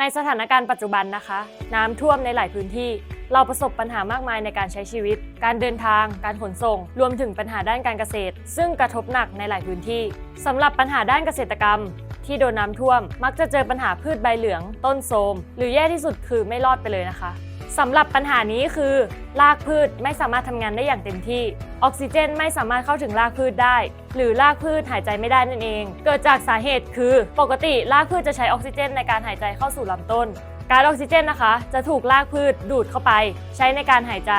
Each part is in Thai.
ในสถานการณ์ปัจจุบันนะคะ น้ำท่วมในหลายพื้นที่ เราประสบปัญหามากมายในการใช้ชีวิต การเดินทาง การขนส่ง รวมถึงปัญหาด้านการเกษตร ซึ่งกระทบหนักในหลายพื้นที่สำหรับปัญหาด้านเกษตรกรรม ที่โดนน้ำท่วม มักจะเจอปัญหาพืชใบเหลือง ต้นโทรมหรือแย่ที่สุดคือไม่รอดไปเลยนะคะ สำหรับปัญหานี้คือรากพืชไม่สามารถทำงานได้อย่างเต็มที่ ออกซิเจนไม่สามารถเข้าถึงรากพืชได้ หรือรากพืชหายใจไม่ได้นั่นเอง เกิดจากสาเหตุคือ ปกติรากพืชจะใช้ออกซิเจนในการหายใจเข้าสู่ลำต้นการออกซิเจนนะคะ จะถูกรากพืชดูดเข้าไป ใช้ในการหายใจ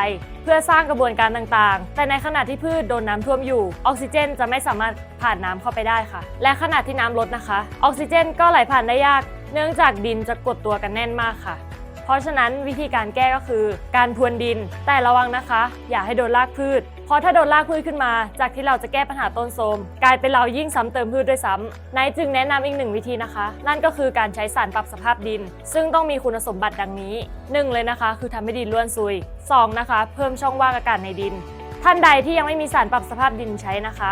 เพื่อสร้างกระบวนการต่างๆ แต่ในขณะที่พืชโดนน้ำท่วมอยู่ ออกซิเจนจะไม่สามารถผ่านน้ำเข้าไปได้ค่ะ และขณะที่น้ำลดนะคะ ออกซิเจนก็ไหลผ่านได้ยาก เนื่องจากดินจะกดตัวกันแน่นมากค่ะ เพราะฉะนั้นวิธีการแก้ก็คือ การพรวนดิน แต่ระวังนะคะ อย่าให้โดนรากพืช เพราะถ้าโดนรากพืชขึ้นมา จากที่เราจะแก้ปัญหาต้นโทมกลายเป็นเรายิ่งซ้ำเติมพืชด้วยซ้ำนายจึงแนะนำอีกหนึ่งวิธีนะคะ นั่นก็คือการใช้สารปรับสภาพดิน ซึ่งต้องมีคุณสมบัติดังนี้ 1 เลยนะคะ คือทำให้ดินร่วนซุย 2 นะคะ เพิ่มช่องว่างอากาศในดิน ท่านใดที่ยังไม่มีสารปรับสภาพดินใช้นะคะ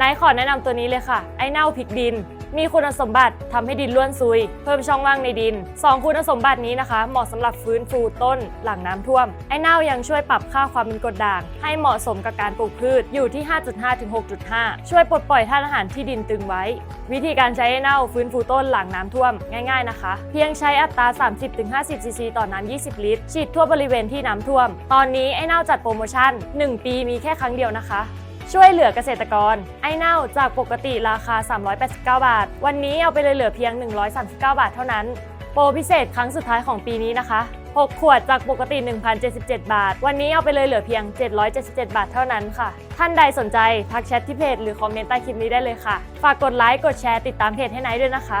นายขอแนะนำตัวนี้เลยค่ะ ไอ้เน่าพริกดิน มีคุณสมบัติทำให้ดินร่วนซุย เพิ่มช่องว่างในดิน 2 คุณสมบัตินี้นะคะ เหมาะสำหรับฟื้นฟูต้นหลังน้ำท่วม ไอ้เน่ายังช่วยปรับค่าความเป็นกรดด่าง ให้เหมาะสมกับการปลูกพืชอยู่ที่ 5.5ถึง6.5 ช่วยปลดปล่อยธาตุอาหารที่ดินตึงไว้ วิธีการใช้ไอ้เน่าฟื้นฟูต้นหลังน้ำท่วมง่ายๆนะคะ เพียงใช้อัตรา 30-50ซีซีต่อน้ำ20 ลิตรฉีดทั่วบริเวณที่น้ำท่วม ตอนนี้ไอ้เน่าจัดโปรโมชั่น 1 ปีมีแค่ครั้งเดียวนะคะ ช่วยเหลือเกษตรกร ไอเน่าจากปกติราคา 389 บาท วันนี้เอาไปเลยเหลือเพียง 139 บาทเท่านั้น โปรพิเศษครั้งสุดท้ายของปีนี้นะคะ 6 ขวดจากปกติ 1,077 บาท วันนี้เอาไปเลยเหลือเพียง 777 บาทเท่านั้นค่ะ ท่านใดสนใจทักแชทที่เพจหรือคอมเมนต์ใต้คลิปนี้ได้เลยค่ะ ฝากกดไลค์กดแชร์ติดตามเพจให้ไนท์ด้วยนะคะ